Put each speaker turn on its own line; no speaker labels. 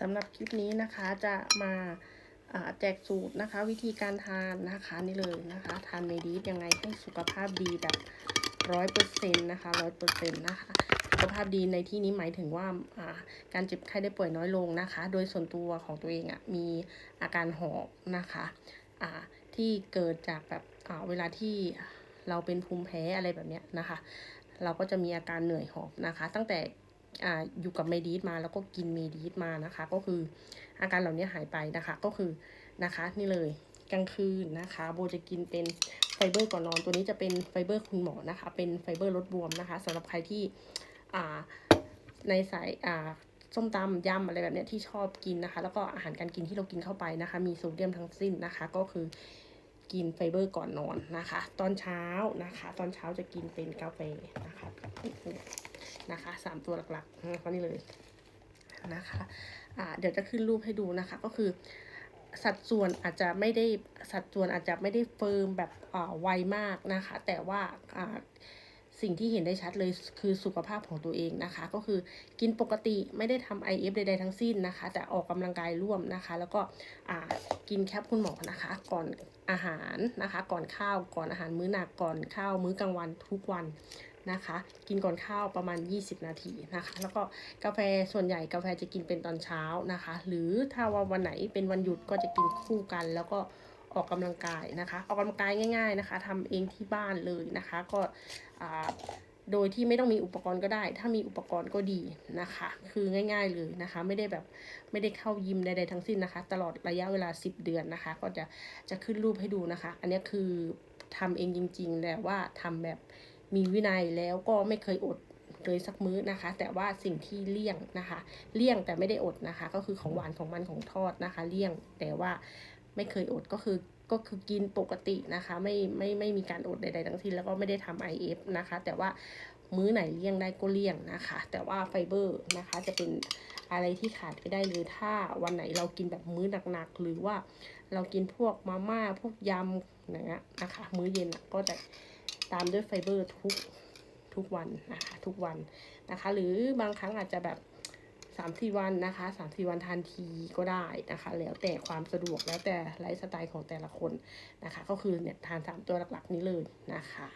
สำหรับคลิปนี้นะคะจะมาาแจกสูตรนะคะ วิธีการทานนะคะนี่เลยนะคะ ทานเมดีฟยังไงให้สุขภาพดีแบบร้อยเปอร์เซ็นต์นะคะร้อยเปอร์เซ็นต์นะคะสุขภาพดีในที่นี้หมายถึงว่าาการเจ็บไข้ได้ป่วยน้อยลงนะคะ โดยส่วนตัวของตัวเองอะ่ะมีอาการหอบนะคะที่เกิดจากแบบเวลาที่เราเป็นภูมิแพ้อะไรแบบเนี้ยนะคะ เราก็จะมีอาการเหนื่อยหอบนะคะ ตั้งแต่ อ่าอยู่กับเมดีสมาแล้วก็กินเมดีสมานะคะ ก็คืออาการเหล่านี้หายไปนะคะ ก็คือนะคะนี่เลยกลางคืนนะคะ โบจะกินเป็นไฟเบอร์ก่อนนอนตัวนี้จะเป็นไฟเบอร์คุณหมอนะคะ เป็นไฟเบอร์ลดบวมนะคะสำหรับใครที่อ่าในสายอ่าส้มตำยำอะไรแบบนี้ที่ชอบกินนะคะ แล้วก็อาหารการกินที่เรากินเข้าไปนะคะ มีโซเดียมทั้งสิ้นนะคะ ก็คือ กินไฟเบอร์ก่อนนอนนะคะ ตอนเช้านะคะ ตอนเช้าจะกินเป็นกาแฟนะคะนะคะสามตัวหลักๆนะคะนี่เลยนะคะอ่าเดี๋ยวจะขึ้นรูปให้ดูนะคะ ก็คือสัดส่วนอาจจะไม่ได้สัดส่วนอาจจะไม่ได้เฟิร์มแบบอ่าไวมากนะคะ แต่ว่าอ่า สิ่งที่เห็นได้ชัดเลยคือสุขภาพของตัวเองนะคะ ก็คือกินปกติไม่ได้ทำ IF ใดๆทั้งสิ้นนะคะ แต่ออกกำลังกายร่วมนะคะ แล้วก็กินแคปคุณหมอนะคะ ก่อนอาหารนะคะ ก่อนข้าวก่อนอาหารมื้อหนักก่อนข้าวมื้อกลางวันทุกวันนะคะ กินก่อนข้าวประมาณ 20 นาทีนะคะ แล้วก็กาแฟส่วนใหญ่กาแฟจะกินเป็นตอนเช้านะคะ หรือถ้าว่าวันไหนเป็นวันหยุดก็จะกินคู่กันแล้วก็ ออกกำลังกายนะคะ ออกกำลังกายง่าย ๆนะคะทำเองที่บ้านเลยนะคะ ก็โดยที่ไม่ต้องมีอุปกรณ์ก็ได้ ถ้ามีอุปกรณ์ก็ดีนะคะ คือง่าย ๆเลยนะคะ ไม่ได้แบบไม่ได้เข้ายิมใดๆทั้งสิ้นนะคะ ตลอดระยะเวลา 10 เดือนนะคะ ก็จะจะขึ้นรูปให้ดูนะคะ อันนี้คือทำเองจริง ๆ แต่ว่าทำแบบมีวินัยแล้วก็ไม่เคยอดเลยสักมื้อนะคะ แต่ว่าสิ่งที่เลี่ยงนะคะ เลี่ยงแต่ไม่ได้อดนะคะ ก็คือของหวานของมันของทอดนะคะ เลี่ยงแต่ว่า ไม่เคยอดก็คือก็คือกินปกตินะคะ ไม่ไม่ไม่มีการอดใดๆทั้งสิ้นแล้วก็ไม่ได้ทำ IF นะคะ แต่ว่ามื้อไหนเลี่ยงได้ก็เลี่ยงนะคะ แต่ว่าไฟเบอร์นะคะจะเป็นอะไรที่ขาดไม่ได้เลยถ้าวันไหนเรากินแบบมื้อหนักๆ หรือว่าเรากินพวกมาม่าพวกยำอย่างเงี้ยนะคะ มื้อเย็นก็จะตามด้วยไฟเบอร์ทุกทุกวันนะคะทุกวันนะคะ หรือบางครั้งอาจจะแบบ สามสี่วันนะคะสามสี่วันทานทีก็ได้นะคะ แล้วแต่ความสะดวกแล้วแต่ไลฟ์สไตล์ของแต่ละคนนะคะ ก็คือเนี่ยทานสามตัวหลักๆนี้เลยนะคะ